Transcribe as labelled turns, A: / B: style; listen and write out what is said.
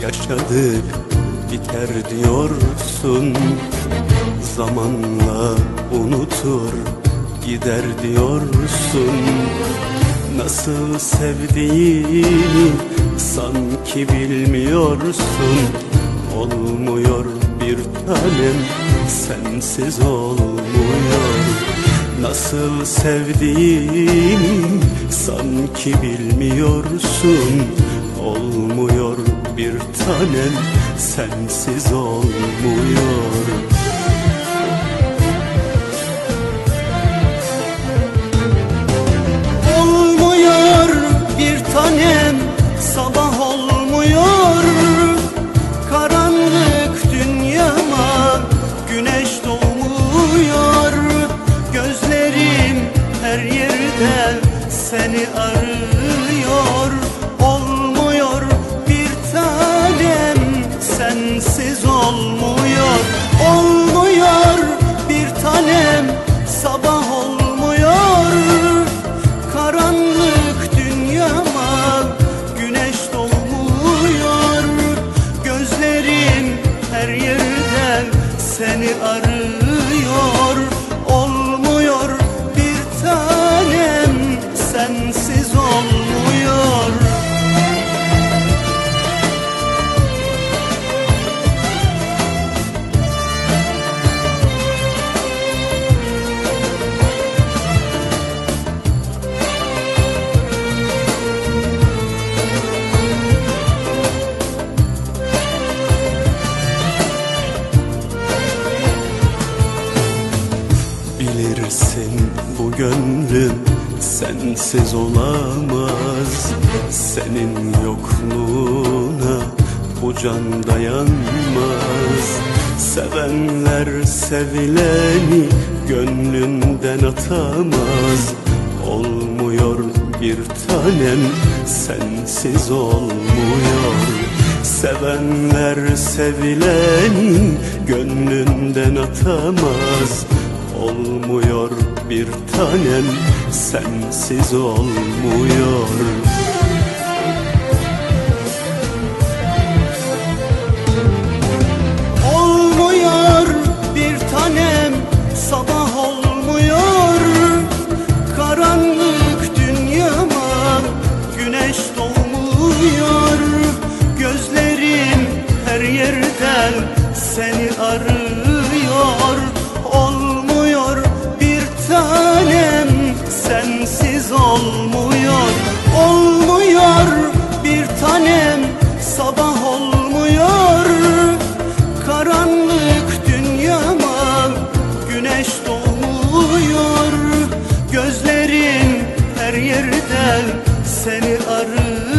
A: ya yaşadık biter diyorsun. Zamanla unutur gider diyorsun. Nasıl sevdiğini sanki bilmiyorsun. Olmuyor bir tanem sensiz olmuyor. Nasıl sevdiğini sanki bilmiyorsun. Olmuyor bir tanem sensiz olmuyor. Olmuyor bir tanem sabah olmuyor. Karanlık dünyama güneş doğmuyor. Gözlerim her yerde seni arıyor sensiz olmuyor Olmuyor. Bir tanem sabah olmuyor. Karanlık dünyama güneş doğmuyor. Gözlerim her yerden seni arıyor bu gönlüm sensiz olamaz. Senin yokluğuna bu can dayanmaz. Sevenler sevileni gönlünden atamaz. Olmuyor bir tanem sensiz olmuyor. Sevenler sevilenin gönlünden atamaz Olmuyor bir tanem sensiz olmuyor her yerden seni arıyor